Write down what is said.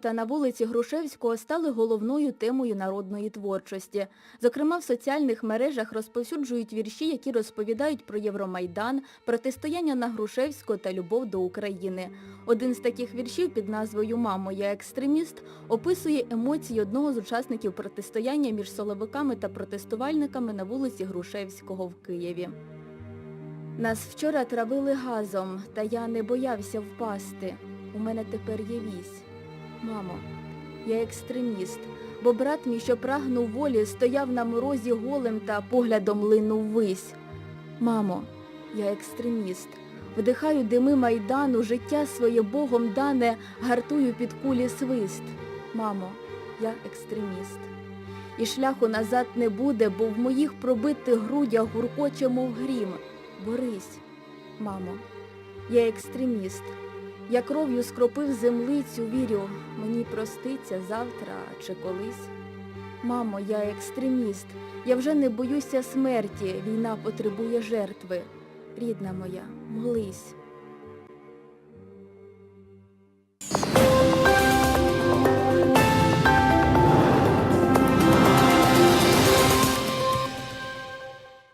та на вулиці Грушевського стали головною темою народної творчості. Зокрема, в соціальних мережах розповсюджують вірші, які розповідають про Євромайдан, протистояння на Грушевського та любов до України. Один з таких віршів під назвою Мамо, я екстреміст описує емоції одного з учасників протистояння між соловиками та протестувальниками на вулиці Грушевського в Києві. Нас вчора травили газом, та я не боявся впасти. У мене тепер є вісь. Мамо, я екстреміст, бо брат мій, що прагнув волі, стояв на морозі голим та поглядом линув вись. Мамо, я екстреміст, вдихаю дими майдану, життя своє Богом дане, гартую під кулі свист. Мамо, я екстреміст. І шляху назад не буде, бо в моїх пробитих грудях гуркоче, мов грім. Борись, мамо, я екстреміст. Я кров'ю скропив землицю, вірю, мені проститься завтра чи колись. Мамо, я екстреміст. Я вже не боюся смерті, війна потребує жертви. Рідна моя, молись,